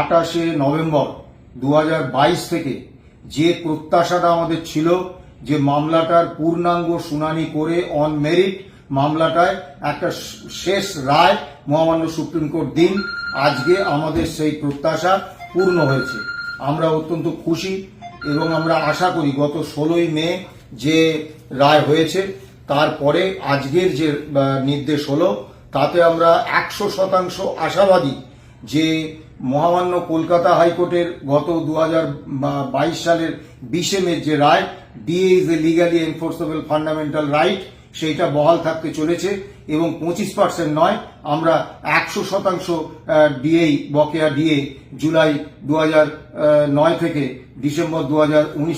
আঠাশে নভেম্বর দু হাজার বাইশ থেকে যে প্রত্যাশাটা আমাদের ছিল যে মামলাটার পূর্ণাঙ্গ শুনানি করে অন মেরিট মামলাটায় একটা শেষ রায় মহামান্য সুপ্রিম কোর্ট দিন, আজকে আমাদের সেই প্রত্যাশা পূর্ণ হয়েছে। আমরা অত্যন্ত খুশি এবং আমরা আশা করি গত ষোলোই মে যে রায় হয়েছে, তারপরে আজকের যে নির্দেশ হলো, তাতে আমরা একশো শতাংশ আশাবাদী যে মহামান্য কলকাতা হাইকোর্টের গত দু বাইশ সালের বিশে মে যে রায় DA is a legally enforceable fundamental right সেইটা বহাল থাকতে চলেছে এবং পঁচিশ পার্সেন্ট নয়, আমরা একশো শতাংশ ডিএ বকেয়া ডিএ জুলাই দু নয় থেকে ডিসেম্বর দু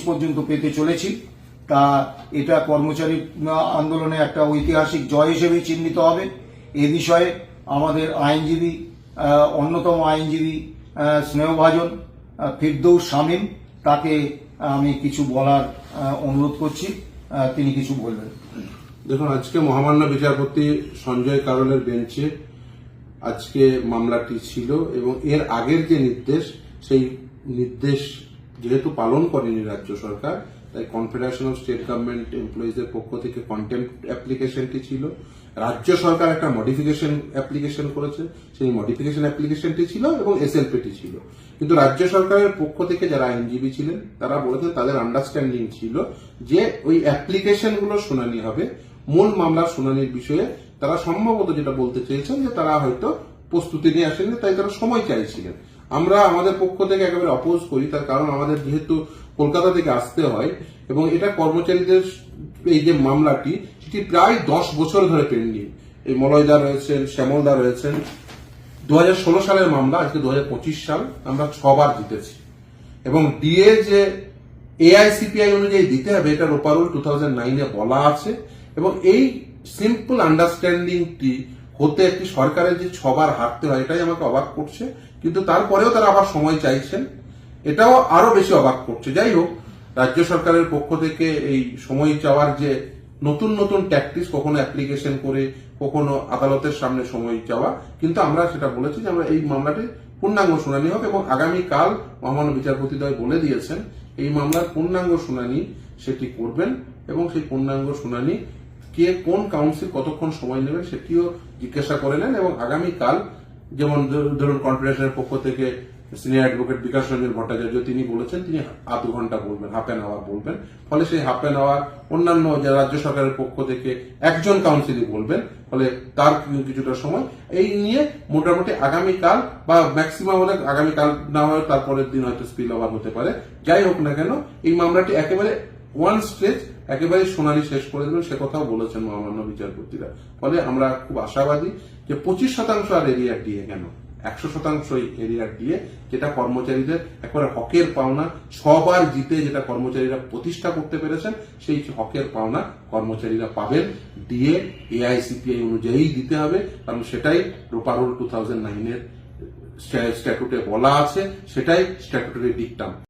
পর্যন্ত পেতে চলেছি। তা এটা কর্মচারী আন্দোলনে একটা ঐতিহাসিক জয় হিসেবেই চিহ্নিত হবে। এ বিষয়ে আমাদের আইনজীবী অন্যতম আইনজীবী স্নেহভাজন আহ, ফিরদৌস শামীম তাকে আমি কিছু বলার অনুরোধ করছি। তিনি কিছু বলবেন। দেখুন আজকে মহামান্য বিচারপতি সঞ্জয় কারলের বেঞ্চে আজকে মামলাটি ছিল এবং এর আগের যে নির্দেশ সেই নির্দেশ যেহেতু পালন করেনি রাজ্য সরকার তাই কনফেডারেশন অফ স্টেট গভর্নমেন্ট এমপ্লয়িজের পক্ষ থেকে কন্টেম্প অ্যাপ্লিকেশনটি ছিল। রাজ্য সরকার একটা মডিফিকেশন অ্যাপ্লিকেশন করেছে। সেই মডিফিকেশন অ্যাপ্লিকেশনটি ছিল এবং এসএলপিটি ছিল। কিন্তু রাজ্য সরকারের পক্ষ থেকে যারা আইনজীবী ছিলেন, তারা বলেছেন তাদের আন্ডারস্ট্যান্ডিং ছিল যে ওই অ্যাপ্লিকেশনগুলো শুনানি হবে। মূল মামলার শুনানির বিষয়ে তারা সম্ভবত যেটা বলতে চেয়েছেন যে তারা হয়তো প্রস্তুতি নিয়ে আসেননি, তাই তারা সময় চাইছিলেন। আমরা আমাদের পক্ষ থেকে একেবারে অপোজ করি, তার কারণ আমাদের যেহেতু কলকাতা থেকে আসতে হয় এবং এটা কর্মচারীদের এই যে মামলাটি সেটি প্রায় দশ বছর ধরে পেন্ডিং এই মলয়দা রয়েছেন, শ্যামলদা রয়েছেন। দুহাজার ষোলো সালের মামলা, আজকে দু হাজার পঁচিশ সাল, আমরা ছবার জিতেছি। এবং ডিএ যে এআইসিপিআই অনুযায়ী দিতে হবে, এটা রোপারুল টু থাউজেন্ড নাইনে বলা আছে। এবং এই সিম্পল আন্ডারস্ট্যান্ডিংটি হতে একটি সরকারের যে ছবার হাঁটতে হয়, এটাই আমাকে অবাক করছে। কিন্তু তারপরেও তারা আবার সময় চাইছেন। এটাও আরও বেশি অবাক করছে। যাই হোক রাজ্য সরকারের পক্ষ থেকে এই সময় চাওয়ার যে নতুন নতুন ট্যাকটিস কখনো অ্যাপ্লিকেশন করে, কখনো আদালতের সামনে সময় চাওয়া, কিন্তু আমরা সেটা বলেছি যে আমরা এই মামলাটি পূর্ণাঙ্গ শুনানি হবে এবং আগামীকাল মহামান্য বিচারপতিদ্বয় বলে দিয়েছেন, এই মামলার পূর্ণাঙ্গ শুনানি সেটি করবেন এবং সেই পূর্ণাঙ্গ শুনানি কে কোন কাউন্সিল কতক্ষণ সময় নেবেন সেটিও জিজ্ঞাসা করে নেন এবং আগামীকাল যেমন ধর- ধরুন কনফেডারেশনের পক্ষ থেকে সিনিয়র অ্যাডভোকেট বিকাশ রঞ্জন ভট্টাচার্য, তিনি বলেছেন, তিনি আধ ঘণ্টা বলবেন, হাফ অ্যান আওয়ার বলবেন। ফলে সেই হাফ অ্যান আওয়ার অন্যান্য রাজ্য সরকারের পক্ষ থেকে একজন কাউন্সিলই বলবেন, ফলে তার কিছুটা সময়। এই নিয়ে মোটামুটি আগামীকাল বা ম্যাক্সিমাম হলে আগামীকাল না হয় তারপরের দিন হয়তো স্পিল ওভার হতে পারে। যাই হোক না কেন, এই মামলাটি একেবারে ওয়ান স্টেজ একেবারে শুনানি শেষ করে দেবেন, সে কথাও বলেছেন মহামান্য বিচারপতিরা। ফলে আমরা খুব আশাবাদী যে পঁচিশ শতাংশ আর এরিয়া দিয়ে কেন একশো শতাংশ এরিয়ার দিয়ে যেটা কর্মচারীদের একবারে হকের পাওনা, ছবার জিতে যেটা কর্মচারীরা প্রতিষ্ঠা করতে পেরেছেন, সেই হকের পাওনা কর্মচারীরা পাবেন। দিয়ে এআইসিপিআই অনুযায়ী দিতে হবে, কারণ সেটাই রোপারোল টু থাউজেন্ড নাইনের স্ট্যাটুটে বলা আছে, সেটাই স্ট্যাটুটরি ডিকটাম